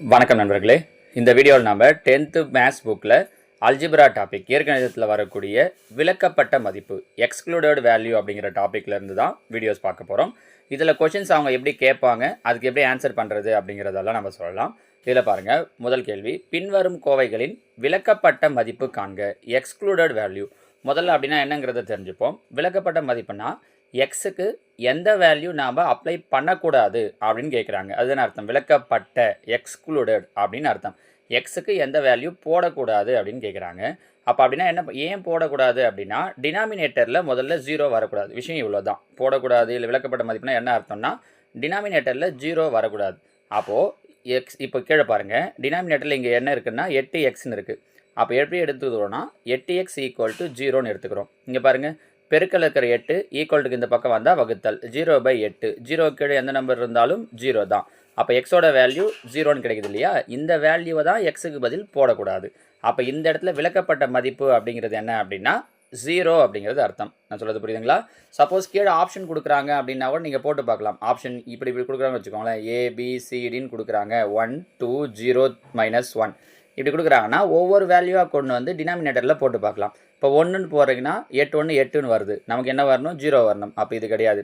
வணக்கம் நண்பர்களே. இந்த வீடியோவில் நாம் டென்த்து மேத்ஸ் புக்கில் அல்ஜிப்ரா டாபிக் இயற்கணிதத்தில் வரக்கூடிய விளக்கப்பட்ட மதிப்பு எக்ஸ்க்ளூடட் வேல்யூ அப்படிங்கிற டாப்பிக்லேருந்து தான் வீடியோஸ் பார்க்க போகிறோம் இதில் கொஷின்ஸ் அவங்க எப்படி கேட்பாங்க அதுக்கு எப்படி ஆன்சர் பண்ணுறது அப்படிங்கிறதெல்லாம் நம்ம சொல்லலாம். இதில் பாருங்கள் முதல் கேள்வி பின்வரும் கோவைகளின் விளக்கப்பட்ட மதிப்பு காண்க எக்ஸ்க்ளூடட் வேல்யூ முதல்ல அப்படின்னா என்னங்கிறத தெரிஞ்சுப்போம். விளக்கப்பட்ட மதிப்புனா எக்ஸுக்கு எந்த வேல்யூ நாம் அப்ளை பண்ணக்கூடாது அப்படின்னு கேட்குறாங்க அதுதான் அர்த்தம். விளக்கப்பட்ட எக்ஸ்க்ளூடட் அப்படின்னு அர்த்தம். எக்ஸுக்கு எந்த வேல்யூ போடக்கூடாது அப்படின்னு கேட்குறாங்க அப்போ அப்படின்னா என்ன ஏன் போடக்கூடாது அப்படின்னா டினாமினேட்டரில் முதல்ல ஜீரோ வரக்கூடாது. விஷயம் இவ்வளோ தான் போடக்கூடாது இல்லை விளக்கப்பட்ட மதிப்புனா என்ன அர்த்தம்னா டினாமினேட்டரில் ஜீரோ வரக்கூடாது. அப்போது எக்ஸ் இப்போ கீழே பாருங்கள் டினாமினேட்டரில் இங்கே என்ன இருக்குன்னா எட்டு எக்ஸ்னு இருக்குது அப்போ எப்படி எடுத்துக்கிறோன்னா எட்டு எக்ஸ் ஈக்குவல் டு ஜீரோன்னு எடுத்துக்கிறோம். இங்கே பாருங்கள் பெருக்கல் இருக்கிற எட்டு ஈக்குவல்ட்டுக்கு இந்த பக்கம் வந்தால் வகுத்தல். ஜீரோ பை எட்டு. ஜீரோ கீழே எந்த நம்பர் இருந்தாலும் ஜீரோ தான். அப்போ எக்ஸோட வேல்யூ ஜீரோன்னு கிடைக்குது இல்லையா? இந்த வேல்யூவை தான் எக்ஸுக்கு பதில் போடக்கூடாது. அப்போ இந்த இடத்துல விளக்கப்பட்ட மதிப்பு அப்படிங்கிறது என்ன அப்படின்னா ஜீரோ அப்படிங்கிறது அர்த்தம். நான் சொல்கிறது புரியுதுங்களா? சப்போஸ் கீழே ஆப்ஷன் கொடுக்குறாங்க அப்படின்னா கூட நீங்கள் போட்டு பார்க்கலாம். ஆப்ஷன் இப்படி இப்படி கொடுக்குறாங்கன்னு வச்சுக்கோங்களேன். ஏபிசிடின்னு கொடுக்குறாங்க. One two zero minus one இப்படி கொடுக்குறாங்கன்னா ஒவ்வொரு வேல்யூவாக கொண்டு வந்து டினாமினேட்டரில் போட்டு பார்க்கலாம். இப்போ ஒன்றுன்னு போகிறீங்கன்னா எட்டு ஒன்று எட்டுன்னு வருது. நமக்கு என்ன வரணும்? ஜீரோ வரணும். அப்போ இது கிடையாது.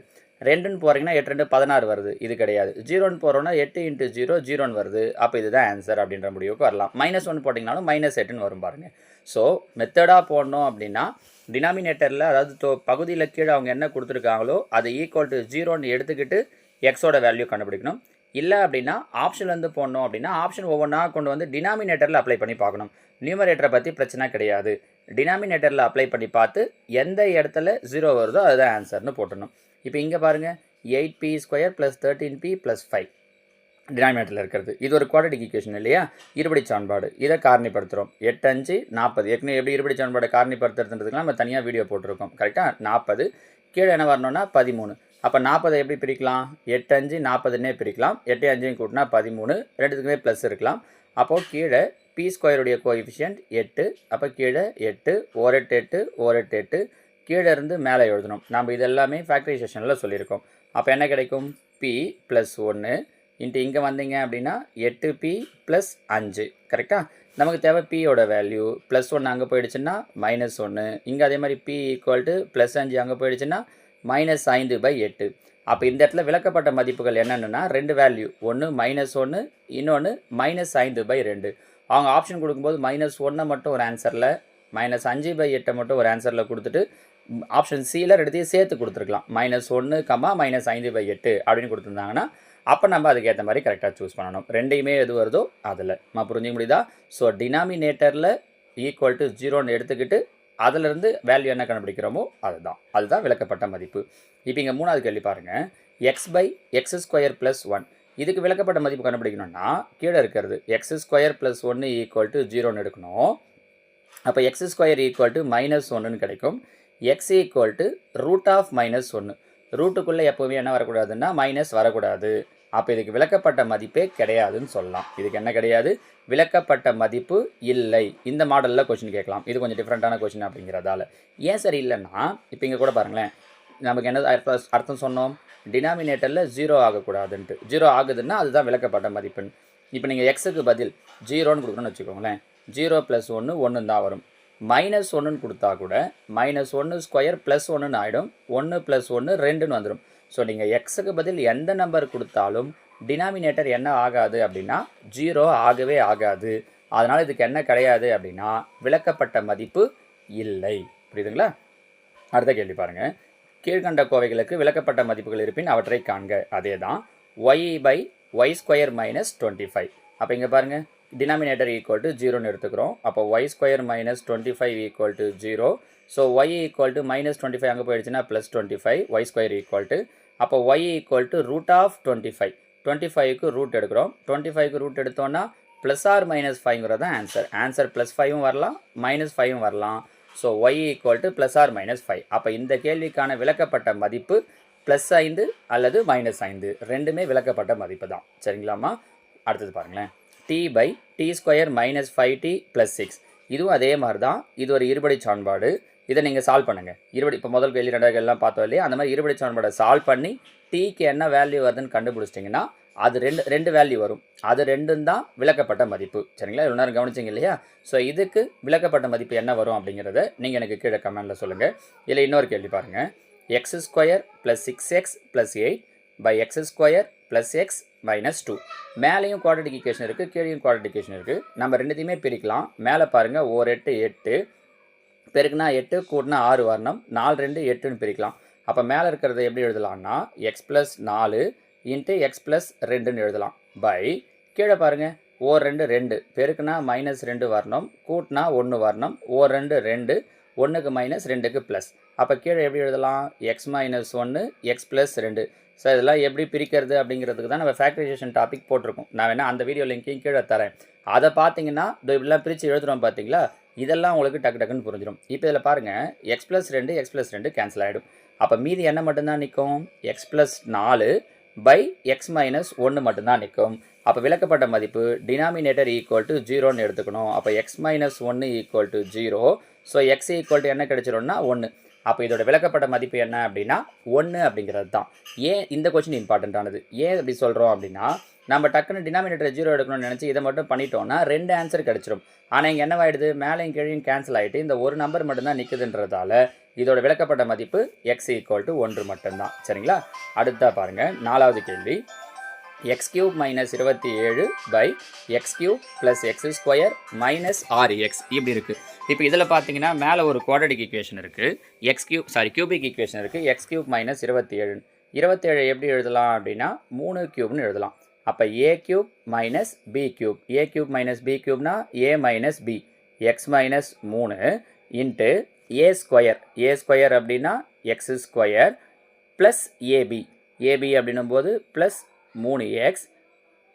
ரெண்டுன்னு போகிறீங்கன்னா எட்டு ரெண்டு பதினாறு வருது. இது கிடையாது. ஜீரோன்னு போகிறோன்னா எட்டு இன்ட்டு ஜீரோ ஜீரோன்னு வருது. அப்போ இதுதான் ஆன்சர் அப்படின்ற முடிவுக்கு வரலாம். மைனஸ் ஒன்று போட்டிங்கனாலும் மைனஸ் எட்டுன்னு வரும் பாருங்கள் ஸோ மெத்தடாக போடணும் அப்படின்னா டினாமினேட்டரில் அதாவது தோ பகுதியில் கீழே அவங்க என்ன கொடுத்துருக்காங்களோ அது ஈக்குவல் டு ஜீரோன்னு எடுத்துக்கிட்டு எக்ஸோட வேல்யூ கண்டுபிடிக்கணும். இல்லை அப்படின்னா ஆப்ஷன்லேருந்து போடணும் அப்படின்னா ஆப்ஷன் ஒவ்வொன்றா கொண்டு வந்து டினாமினேட்டரில் அப்ளை பண்ணி பார்க்கணும். நியூமரேட்டரை பற்றி பிரச்சனை கிடையாது. டினாமினேட்டரில் அப்ளை பண்ணி பார்த்து எந்த இடத்துல ஜீரோ வருதோ அதுதான் ஆன்சர்னு போட்டணும் இப்போ இங்கே பாருங்கள் eight B square plus thirteen B plus five டினாமினேட்டரில் இருக்கிறது. இது ஒரு குவாட்டிக் ஈக்குவேஷன் இல்லையா? இருபடி சான்பாடு இதை காரணிப்படுத்துகிறோம் எட்டு அஞ்சு நாற்பது ஏற்கனவே எப்படி இருபடி சான்பாடு காரணிப்படுத்துறதுன்றதுக்குலாம் நம்ம தனியாக வீடியோ போட்டிருக்கோம். கரெக்டாக நாற்பது கீழே என்ன வரணும்னா பதிமூணு. அப்போ நாற்பதை எப்படி பிரிக்கலாம்? எட்டு அஞ்சு நாற்பதுன்னே பிரிக்கலாம். எட்டு அஞ்சையும் கூட்டினா பதிமூணு. ரெண்டுத்துக்குமே ப்ளஸ் இருக்கலாம். அப்போது கீழே பி ஸ்கொயருடைய கோஎஃபிஷியன்ட் எட்டு அப்போ கீழே எட்டு ஓரெட்டு எட்டு ஓரெட்டு எட்டு கீழே இருந்து மேலே எழுதணும். நம்ம இதெல்லாமே ஃபேக்டரைசேஷனில் சொல்லியிருக்கோம். அப்போ என்ன கிடைக்கும்? பி ப்ளஸ் ஒன்று இன்ட்டு இங்கே வந்தீங்க அப்படின்னா எட்டு பி ப்ளஸ் அஞ்சு. கரெக்டாக நமக்கு தேவை பியோட வேல்யூ ப்ளஸ் ஒன்று அங்கே போயிடுச்சுன்னா மைனஸ் ஒன்று இங்கே அதே மாதிரி பி ஈக்குவல் டு ப்ளஸ் அஞ்சு அங்கே போயிடுச்சுன்னா மைனஸ் ஐந்து பை எட்டு. அப்போ இந்த இடத்துல விளக்கப்பட்ட மதிப்புகள் என்னென்னா ரெண்டு வேல்யூ ஒன்று மைனஸ் ஒன்று இன்னொன்று மைனஸ் ஐந்து பை ரெண்டு. அவங்க ஆப்ஷன் கொடுக்கும்போது மைனஸ் ஒன்றை மட்டும் ஒரு ஆன்சரில் மைனஸ் அஞ்சு பை எட்டை மட்டும் ஒரு ஆன்சரில் கொடுத்துட்டு ஆப்ஷன் சியில் ரெண்டுத்தையும் சேர்த்து கொடுத்துருக்கலாம். மைனஸ் ஒன்று கம்மா மைனஸ் ஐந்து பை எட்டு அப்படின்னு கொடுத்துருந்தாங்கன்னா அப்போ நம்ம அதுக்கேற்ற மாதிரி கரெக்டாக சூஸ் பண்ணணும். ரெண்டையுமே எது வருதோ அதில். நம்ம புரிஞ்சு முடியுதா? ஸோ டினாமினேட்டரில் ஈக்குவல் டு ஜீரோன்னு எடுத்துக்கிட்டு அதிலிருந்து வேல்யூ என்ன கண்டுபிடிக்கிறோமோ அதுதான். அதுதான் விளக்கப்பட்ட மதிப்பு. இப்போ இங்கே மூணாவது கேள்வி பாருங்கள் X by X square plus one இதுக்கு விளக்கப்பட்ட மதிப்பு கண்டுபிடிக்கணும்னா கீழே இருக்கிறது எக்ஸ் ஸ்கொயர் ப்ளஸ் ஒன்று ஈக்குவல் டு ஜீரோன்னு எடுக்கணும். அப்போ X square equal to minus ஒன்றுன்னு கிடைக்கும். X equal to root of minus ஒன்று ரூட்டுக்குள்ளே எப்போவுமே என்ன வரக்கூடாதுன்னா மைனஸ் வரக்கூடாது. அப்போ இதுக்கு விளக்கப்பட்ட மதிப்பே கிடையாதுன்னு சொல்லலாம். இதுக்கு என்ன கிடையாது? விளக்கப்பட்ட மதிப்பு இல்லை. இந்த மாடலில் கொஷின் கேட்கலாம். இது கொஞ்சம் டிஃப்ரெண்ட்டான கொஷின் அப்படிங்கிறதால. ஏன் சரி இல்லைன்னா இப்போ இங்கே கூட பாருங்களேன். நமக்கு என்ன அர்த்தம் அர்த்தம் சொன்னோம்? டினாமினேட்டரில் ஜீரோ ஆகக்கூடாதுன்ட்டு. ஜீரோ ஆகுதுன்னா அதுதான் விளக்கப்பட்ட மதிப்புன்னு இப்போ நீங்கள் எக்ஸுக்கு பதில் ஜீரோன்னு கொடுக்கணும்னு வச்சுக்கோங்களேன். ஜீரோ ப்ளஸ் ஒன்று ஒன்று தான் வரும். மைனஸ் ஒன்றுன்னு கொடுத்தா கூட மைனஸ் ஒன்று ஸ்கொயர் ப்ளஸ் ஒன்றுன்னு ஆகிடும் ஒன்று ப்ளஸ் ஒன்று ரெண்டுன்னு வந்துடும் ஸோ நீங்கள் எக்ஸுக்கு பதில் எந்த நம்பர் கொடுத்தாலும் டினாமினேட்டர் என்ன ஆகாது அப்படின்னா ஜீரோ ஆகவே ஆகாது. அதனால் இதுக்கு என்ன கிடையாது அப்படின்னா விளக்கப்பட்ட மதிப்பு இல்லை. புரியுதுங்களா? அடுத்த கேள்வி பாருங்கள் கீழ்கண்ட கோவைகளுக்கு விளக்கப்பட்ட மதிப்புகள் இருப்பின் அவற்றை காண்க. அதே தான் y by y square minus twenty five அப்போ இங்கே பாருங்கள் டினாமினேட்டர் ஈக்குவல் டு ஜீரோன்னு எடுத்துக்கிறோம். அப்போ y square minus twenty five equal to zero so y equal to minus twenty five அங்கே போயிடுச்சுன்னா plus twenty five y square equal to அப்போ y equal to root of twenty five twenty ஃபைவ்க்கு root எடுக்கிறோம். Twenty ஃபைவ்க்கு root எடுத்தோன்னா plus or minus ஃபைவ்ங்கிறது தான் answer answer plus ஃபைவும் வரலாம் மைனஸ் ஃபைவும் வரலாம். So y equal to plus or minus five அப்போ இந்த கேள்விக்கான விளக்கப்பட்ட மதிப்பு ப்ளஸ் ஐந்து அல்லது மைனஸ் ஐந்து. ரெண்டுமே விளக்கப்பட்ட மதிப்பு தான். சரிங்களாம்மா? அடுத்தது பாருங்களேன். T by t square minus five t plus six இதுவும் அதே மாதிரி தான் இது ஒரு இருபடி சான்பாடு இதை நீங்கள் சால்வ் பண்ணுங்கள் இருபடி இப்போ முதல் கேள்வி ரெண்டாவது கேள்விலாம் பார்த்தோம் இல்லையா? அந்த மாதிரி இருபடி சான்பாடை சால்வ் பண்ணி டீக்கு என்ன வேல்யூ வருதுன்னு கண்டுபிடிச்சிட்டிங்கன்னா அது ரெண்டு ரெண்டு வேல்யூ வரும். அது ரெண்டும் தான் விளக்கப்பட்ட மதிப்பு. சரிங்களா? இவ்வளோ நேரம் கவனிச்சிங்க இல்லையா? ஸோ இதுக்கு விளக்கப்பட்ட மதிப்பு என்ன வரும் அப்படிங்கிறத நீங்கள் எனக்கு கீழே கமெண்டில் சொல்லுங்கள் இதில் இன்னொரு கேள்வி பாருங்கள் x square plus six x plus eight by x square plus x minus two மேலேயும் குவாட்ரட்டிக் ஈக்குவேஷன் இருக்குது கீழேயும் குவாட்ரட்டிக் ஈக்குவேஷன் இருக்குது நம்ம ரெண்டுத்தையுமே பிரிக்கலாம். மேலே பாருங்கள் ஓர் எட்டு எட்டு. பெருக்குனா எட்டு கூட்டினா ஆறு வரணும். நாலு ரெண்டு எட்டுன்னு பிரிக்கலாம். அப்போ மேலே இருக்கிறத எப்படி எழுதலாம்னா எக்ஸ் ப்ளஸ் நாலு இன்ட்டு எக்ஸ் ப்ளஸ் ரெண்டுன்னு எழுதலாம். பை கீழே பாருங்கள் ஓர் ரெண்டு ரெண்டு. பெருக்குனா மைனஸ் ரெண்டு வரணும். கூட்டினா ஒன்று வரணும். ஓர் ரெண்டு ரெண்டு. ஒன்றுக்கு மைனஸ் ரெண்டுக்கு ப்ளஸ் அப்போ கீழே எப்படி எழுதலாம்? எக்ஸ் மைனஸ் ஒன்று எக்ஸ் ப்ளஸ் ரெண்டு. ஸோ இதெல்லாம் எப்படி பிரிக்கிறது அப்படிங்கிறதுக்கு தான் நம்ம ஃபேக்டரைசேஷன் டாபிக் போட்டிருக்கோம். நான் வேணால் அந்த வீடியோ லிங்க்கையும் கீழே தரேன். அதை பார்த்தீங்கன்னா இப்படிலாம் பிரித்து எழுதுகிறோம் பார்த்தீங்களா? இதெல்லாம் உங்களுக்கு டக்கு டக்குன்னு புரிஞ்சிடும் இப்போ இதில் பாருங்கள் எக்ஸ் ப்ளஸ் ரெண்டு எக்ஸ் ப்ளஸ் ரெண்டு கேன்சல் ஆகிடும் அப்போ மீதி என்ன மட்டும்தான் நிற்கும்? எக்ஸ் ப்ளஸ் நாலு. பை எக்ஸ் மைனஸ் ஒன்று மட்டும்தான் நிற்கும். அப்போ விளக்கப்பட்ட மதிப்பு டினாமினேட்டர் ஈக்குவல் டு ஜீரோன்னு எடுத்துக்கணும். அப்போ எக்ஸ் மைனஸ் ஒன்று equal to zero so x equal to என்ன கிடைச்சிரும்னா ஒன்று அப்போ இதோட விளக்கப்பட்ட மதிப்பு என்ன அப்படின்னா ஒன்று அப்படிங்கிறது தான் ஏன் இந்த கொஸ்டின் இம்பார்ட்டண்ட்டானது ஏன் அப்படி சொல்கிறோம் அப்படின்னா நம்ம டக்குன்னு டினாமினேட்டர் ஜீரோ எடுக்கணும்னு நினச்சி இதை மட்டும் பண்ணிட்டோம்னா ரெண்டு ஆன்சர் கிடச்சிரும். ஆனால் இங்கே என்னவாயிடுது மேலேயும் கீழையும் கேன்சல் ஆகிட்டு இந்த ஒரு நம்பர் மட்டும்தான் நிற்குதுன்றதால இதோட விளக்கப்பட்ட மதிப்பு எக்ஸ் ஈக்குவல் டு ஒன்று மட்டும்தான். சரிங்களா? அடுத்தா பாருங்கள் நாலாவது கேள்வி. எக்ஸ் கியூப் மைனஸ் இருபத்தி ஏழு by x cube plus x square minus ஆறு எக்ஸ் இப்படி இருக்குது இப்போ இதில் பார்த்தீங்கன்னா மேலே ஒரு குவாட்ரடிக் ஈக்குவேஷன் இருக்குது x cube sorry cubic equation இருக்குது எக்ஸ் கியூப் மைனஸ் இருபத்தி ஏழு. இருபத்தேழு எப்படி எழுதலாம் அப்படின்னா மூணு கியூப்னு எழுதலாம். அப்போ a cube minus b cube a cube minus b க்யூப்னா a minus b x minus மூணு into a square a square அப்படின்னா x square plus a b a b அப்படின்னும் போது ப்ளஸ் மூணு எக்ஸ்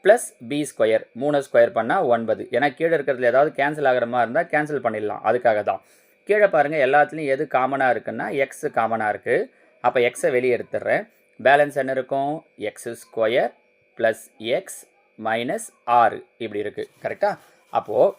ப்ளஸ் பி ஸ்கொயர் மூணு square பண்ணால் ஒன்பது. ஏன்னா கீழே இருக்கிறதுல ஏதாவது கேன்சல் ஆகிற மாதிரி இருந்தால் கேன்சல் பண்ணிடலாம். அதுக்காக தான். கீழே பாருங்கள் எல்லாத்துலேயும் எது காமனாக இருக்குன்னா எக்ஸ் காமனாக இருக்குது அப்போ எக்ஸை வெளியே எடுத்துடுறேன். பேலன்ஸ் என்ன இருக்கும்? X square plus x minus ஆறு இப்படி இருக்குது கரெக்டாக அப்போது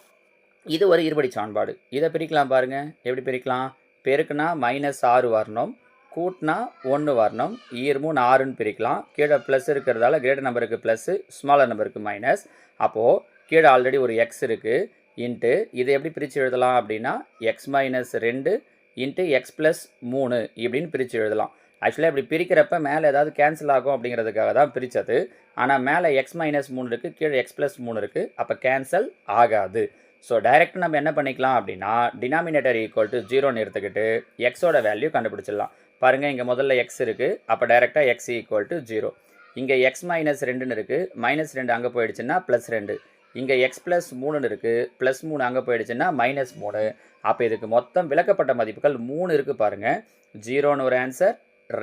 இது ஒரு இருபடி சான்பாடு இதை பிரிக்கலாம் பாருங்கள் எப்படி பிரிக்கலாம்? பெருக்குனா மைனஸ் ஆறு வரணும் கூட்டினா ஒன்று வரணும் ஈர் மூணு ஆறுன்னு பிரிக்கலாம். கீழே ப்ளஸ் இருக்கிறதால கிரேட்டர் நம்பருக்கு ப்ளஸ்ஸு ஸ்மாலர் நம்பருக்கு மைனஸ் அப்போது கீழே ஆல்ரெடி ஒரு எக்ஸ் இருக்குது இன்ட்டு இதை எப்படி பிரித்து எழுதலாம் அப்படின்னா எக்ஸ் மைனஸ் ரெண்டு இன்ட்டு எக்ஸ் ப்ளஸ் மூணு இப்படின்னு பிரித்து எழுதலாம். ஆக்சுவலாக இப்படி பிரிக்கிறப்ப மேலே ஏதாவது கேன்சல் ஆகும் அப்படிங்கிறதுக்காக தான் பிரித்தது ஆனால் மேலே எக்ஸ் மைனஸ் மூணு இருக்குது கீழே எக்ஸ் ப்ளஸ் மூணு இருக்குது அப்போ கேன்சல் ஆகாது. ஸோ டைரெக்டாக நம்ம என்ன பண்ணிக்கலாம் அப்படின்னா டினாமினேட்டர் ஈக்குவல் டு ஜீரோன்னு எடுத்துக்கிட்டு எக்ஸோட வேல்யூ கண்டுபிடிச்சிடலாம். பாருங்கள் இங்கே முதல்ல எக்ஸ் இருக்குது அப்போ டைரெக்டாக எக்ஸ் ஈக்குவல் டு ஜீரோ இங்கே எக்ஸ் மைனஸ் ரெண்டுன்னு இருக்குது மைனஸ் ரெண்டு அங்கே போயிடுச்சுன்னா ப்ளஸ் ரெண்டு. இங்கே எக்ஸ் ப்ளஸ் மூணுன்னு இருக்குது ப்ளஸ் மூணு அங்கே போயிடுச்சுன்னா மைனஸ் மூணு. அப்போ இதுக்கு மொத்தம் விளக்கப்பட்ட மதிப்புகள் மூணு இருக்குது பாருங்கள் ஜீரோன்னு ஒரு ஆன்சர்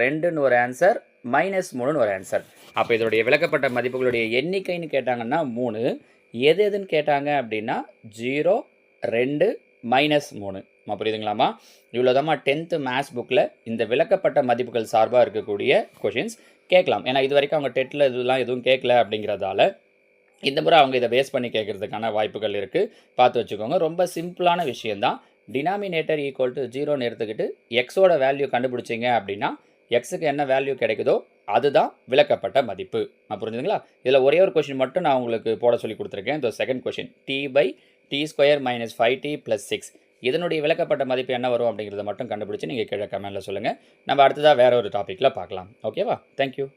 ரெண்டுன்னு ஒரு ஆன்சர் மைனஸ் மூணுன்னு ஒரு ஆன்சர் அப்போ இதனுடைய விளக்கப்பட்ட மதிப்புகளுடைய எண்ணிக்கைன்னு கேட்டாங்கன்னா மூணு. எது எதுன்னு கேட்டாங்க அப்படின்னா ஜீரோ ரெண்டு மைனஸ் மூணு. மா புரியுதுங்களாம்மா? இவ்வளோதாம்மா டென்த்து மேத்ஸ் புக்கில் இந்த விளக்கப்பட்ட மதிப்புகள் சார்பாக இருக்கக்கூடிய கொஷின்ஸ் கேட்கலாம். ஏன்னா இது வரைக்கும் அவங்க டெட்டில் இதெல்லாம் எதுவும் கேட்கல அப்படிங்கிறதால இந்த முறை அவங்க இதை பேஸ் பண்ணி கேட்குறதுக்கான வாய்ப்புகள் இருக்குது பார்த்து வச்சுக்கோங்க. ரொம்ப சிம்பிளான விஷயந்தான் டினாமினேட்டர் ஈக்குவல் டு ஜீரோன்னு எடுத்துக்கிட்டு எக்ஸோட வேல்யூ கண்டுபிடிச்சிங்க அப்படின்னா எக்ஸுக்கு என்ன வேல்யூ கிடைக்குதோ அதுதான் விளக்கப்பட்ட மதிப்பு. நான் புரிஞ்சுதுங்களா? இதில் ஒரே ஒரு கொஷின் மட்டும் நான் உங்களுக்கு போட சொல்லி கொடுத்துருக்கேன். இந்த second question t by t square minus five t plus six இதனுடைய விளக்கப்பட்ட மதிப்பு என்ன வரும் அப்படிங்கிறத மட்டும் கண்டுபிடிச்சி நீங்கள் கீழே கமெண்ட்டில் சொல்லுங்கள் நம்ம அடுத்ததாக வேறு ஒரு டாப்பிக்கில் பார்க்கலாம். ஓகேவா தேங்க்யூ